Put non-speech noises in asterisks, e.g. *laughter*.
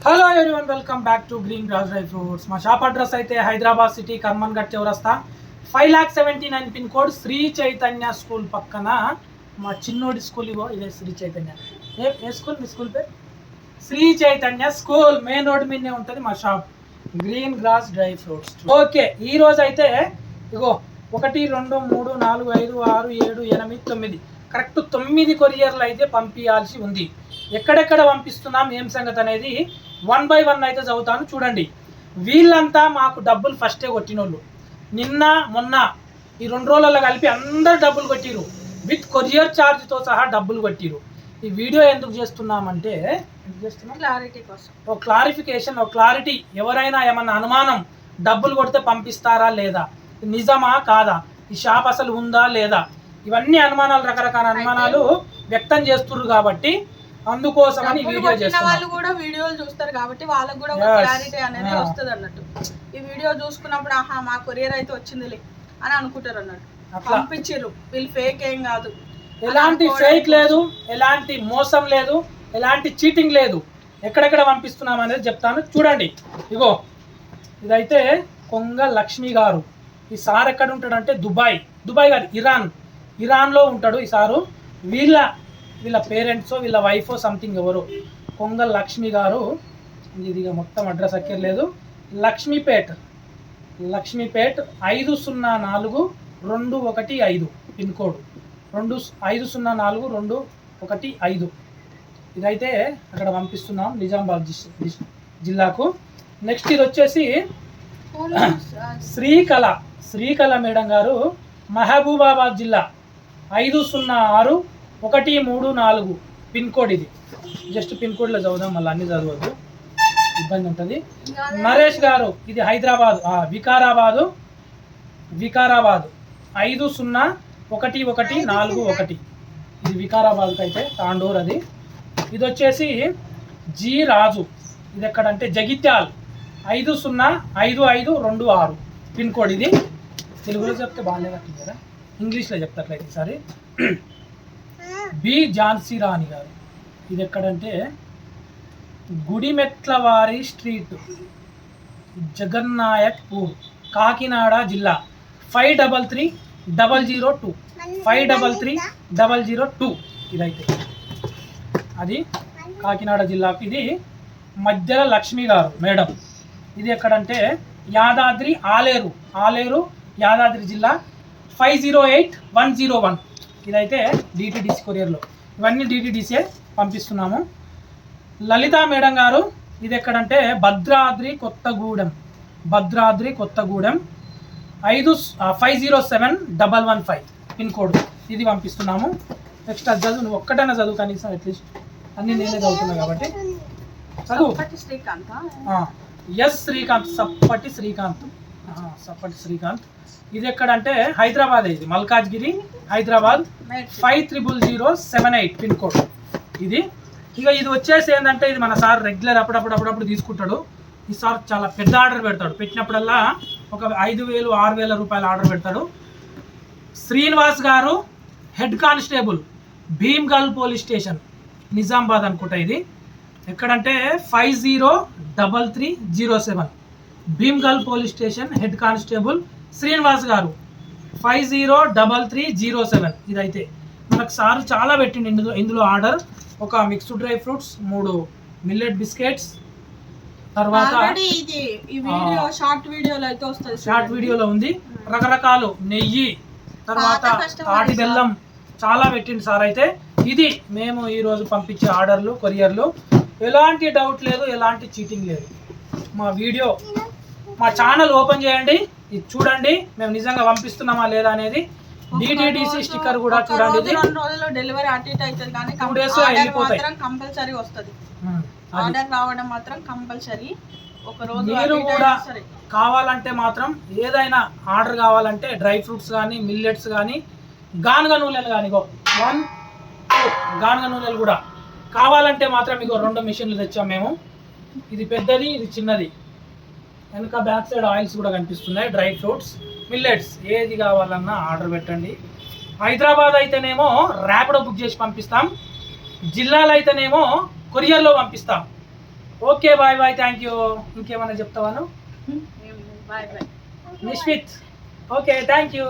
Hello everyone welcome back to green grass dry fruits మా shop address అయితే Hyderabad city Karman ఘట్ చౌరస్తా five lakh seventy nine pin code Sri Chaitanya school పక్కన మా చిన్నోడి school ఇవో ఇదే శ్రీ చైతన్య. ఏ ఏ స్కూల్ మీ స్కూల్ పేరు? Sri Chaitanya school main road మీదనే ఉంటుంది మా shop green grass dry fruits okay ఈరోజు అయితే ఇగో ఒకటి రెండు మూడు నాలుగు ఐదు ఆరు ఏడు ఎనిమిది తొమ్మిది. కరెక్ట్ తొమ్మిది కొరియర్లు అయితే పంపించాల్సి ఉంది. ఎక్కడెక్కడ పంపిస్తున్నాం ఏం సంగతి అనేది వన్ బై వన్ అయితే చదువుతాను చూడండి. వీళ్ళంతా మాకు డబ్బులు ఫస్టే కొట్టినోళ్ళు. నిన్న మొన్న ఈ రెండు రోజులలో కలిపి అందరు డబ్బులు కొట్టిరు. విత్ కొరియర్ ఛార్జ్తో సహా డబ్బులు కొట్టిరు. ఈ వీడియో ఎందుకు చేస్తున్నామంటే క్లారిటీ కోసం. ఒక క్లారిఫికేషన్ ఒక క్లారిటీ ఎవరైనా ఏమన్నా అనుమానం డబ్బులు కొడితే పంపిస్తారా లేదా? నిజమా కాదా? ఈ షాప్ అసలు ఉందా లేదా? ఇవన్నీ అనుమానాలు రకరకాల అనుమానాలు వ్యక్తం చేస్తున్నారు కాబట్టి వీడియో కొట్టిన వాళ్ళు కూడా వీడియోలు చూస్తారు కాబట్టి వాళ్ళకి కూడా ఒక. క్లారిటీ అనేది. వస్తుంది అన్నట్టు. ఈ వీడియో చూసుకున్నప్పుడు ఆహా మా కొరియర్ అయితే వచ్చిందిలే అని అనుకుంటారు అన్నట్టు. పంపించారు వీళ్ళు ఫేక్ ఏం కాదు. ఎలాంటి ఫేక్ లేదు ఎలాంటి మోసం లేదు ఎలాంటి చీటింగ్ లేదు. ఎక్కడెక్కడ పంపిస్తున్నాం అనేది చెప్తాను. చూడండి. ఇగో ఇదైతే కొంగ లక్ష్మి గారు. ఈ సార్ ఎక్కడ ఉంటాడంటే దుబాయ్. దుబాయ్ కాదు ఇరాన్. ఇరాన్లో ఉంటాడు ఈ సారు. వీళ్ళ వీళ్ళ పేరెంట్స్ వీళ్ళ వైఫ్ సంథింగ్ ఎవరు? కొంగ లక్ష్మి గారు. ఇది మొత్తం అడ్రస్ అక్కర్లేదు. లక్ష్మీపేట్. లక్ష్మీపేట్ ఐదు సున్నా నాలుగు రెండు ఒకటి ఐదు పిన్ కోడ్. రెండు ఐదు సున్నా నాలుగు రెండు ఒకటి ఐదు. ఇదైతే అక్కడ పంపిస్తున్నాం నిజామాబాద్ జిల్లాకు. నెక్స్ట్ ఇది వచ్చేసి *coughs* శ్రీకళ శ్రీకళ మేడం గారు మహబూబాబాద్ జిల్లా. ఐదు సున్నా ఆరు ఒకటి మూడు నాలుగు పిన్ కోడ్ ఇది. జస్ట్ పిన్ కోడ్లో చదువుదాం మళ్ళీ అన్ని చదవద్దు. ఇబ్బంది ఉంటుంది. నరేష్ గారు ఇది హైదరాబాద్ వికారాబాదు వికారాబాదు. ఐదు సున్నా ఒకటి ఒకటి నాలుగు ఒకటి. ఇది వికారాబాద్కి అయితే తాండూర్ అది. ఇది వచ్చేసి జి రాజు. ఇది ఎక్కడంటే జగిత్యాల్. ఐదు సున్నా ఐదు ఐదు రెండు ఆరు. పిన్ కోడ్ ఇది. తెలుగులో చెప్తే బాగాలేదు కదా. ఇంగ్లీష్లో చెప్తాట్లయితే ఈసారి బి ఝాన్సీ రాణి గారు. ఇది ఎక్కడంటే గుడిమెట్లవారి స్ట్రీట్ జగన్నాయక్పూర్ కాకినాడ జిల్లా. Five double three double zero two. Five double three double zero two ఇదైతే. అది కాకినాడ జిల్లాకు. ఇది మధ్యల లక్ష్మి గారు మేడం. ఇది ఎక్కడంటే యాదాద్రి ఆలేరు ఆలేరు యాదాద్రి జిల్లా five zero eight one zero one. ఇదైతే డిటిడిసి కొరియర్లో ఇవన్నీ డిటిడిసే పంపిస్తున్నాము. లలిత మేడం గారు ఇది ఎక్కడంటే భద్రాద్రి కొత్తగూడెం. భద్రాద్రి కొత్తగూడెం. ఐదు five zero seven double one five pin code ఇది పంపిస్తున్నాము. నెక్స్ట్ అది చదువు నువ్వు ఒక్కటైనా చదువు కనీసం అట్లీస్ట్ అన్నీ నేనే చదువుతున్నా కాబట్టి. చదువు. శ్రీకాంత్. ఎస్ శ్రీకాంత్ సప్పటి శ్రీకాంత్. సప్పటి శ్రీకాంత్. ఇది ఎక్కడంటే హైదరాబాద్ ఇది Malkajgiri. Hyderabad five triple zero seven eight pin code. ఇది ఇక ఇది వచ్చేసి ఏంటంటే ఇది మన సార్ రెగ్యులర్ అప్పుడప్పుడు అప్పుడప్పుడు తీసుకుంటాడు. ఈ సార్ చాలా పెద్ద ఆర్డర్ పెడతాడు. పెట్టినప్పుడల్లా ఒక ఐదు వేలు ఆరు వేల రూపాయల ఆర్డర్ పెడతాడు. శ్రీనివాస్ గారు head constable Bheemgal police station Nizamabad అనుకుంటా ఇది. ఎక్కడంటే five zero double three zero seven Bheemgal police station head constable Srinivas గారు. Five zero double three zero seven ఇదైతే. మనకు సార్ చాలా పెట్టిండు ఇందులో ఇందులో ఆర్డర్. ఒక మిక్స్డ్ డ్రై ఫ్రూట్స్ మూడు మిల్లెట్ బిస్కెట్స్ తర్వాత ఆల్రెడీ ఇది ఈ వీడియో షార్ట్ వీడియోలో అయితే వస్తుంది షార్ట్ వీడియోలో ఉంది. రకరకాలు నెయ్యి తర్వాత తాటి బెల్లం చాలా పెట్టింది సార్ అయితే. ఇది మేము ఈ రోజు పంపించే ఆర్డర్లు కొరియర్లు. ఎలాంటి డౌట్ లేదు ఎలాంటి చీటింగ్ లేదు. మా వీడియో మా ఛానల్ ఓపెన్ చేయండి. ఇది చూడండి మేము నిజంగా పంపిస్తున్నామా లేదా అనేది. డిటిడిసి స్టిక్కర్ కూడా చూడండి ఇది. రెండు రోజుల్లో డెలివరీ అటు ఇటు అవుతుంది కానీ వెళ్ళిపోతాయి. కంపల్సరీ వస్తుంది. ఆర్డర్ రావడం మాత్రం కంపల్సరీ ఒక రోజు మీరు కూడా కావాలంటే మాత్రం ఏదైనా ఆర్డర్ కావాలంటే డ్రై ఫ్రూట్స్ కానీ మిల్లెట్స్ కానీ గానుగ నూనెలు కానీ వన్ టూ గానుగ నూనెలు కూడా. కావాలంటే మాత్రం ఇగో రెండు మిషన్లు తెచ్చాం మేము. ఇది పెద్దది ఇది చిన్నది. వెనక బ్యాక్ సైడ్ ఆయిల్స్ కూడా కనిపిస్తున్నాయి డ్రై ఫ్రూట్స్ మిల్లెట్స్. ఏది కావాలన్నా ఆర్డర్ పెట్టండి. హైదరాబాద్ అయితేనేమో ర్యాపిడో బుక్ చేసి పంపిస్తాం. జిల్లాలో అయితేనేమో కొరియర్లో పంపిస్తాం. Okay bye bye thank you ఇంకేమైనా చెప్తావాను నిష్విత్ ఓకే థ్యాంక్ యూ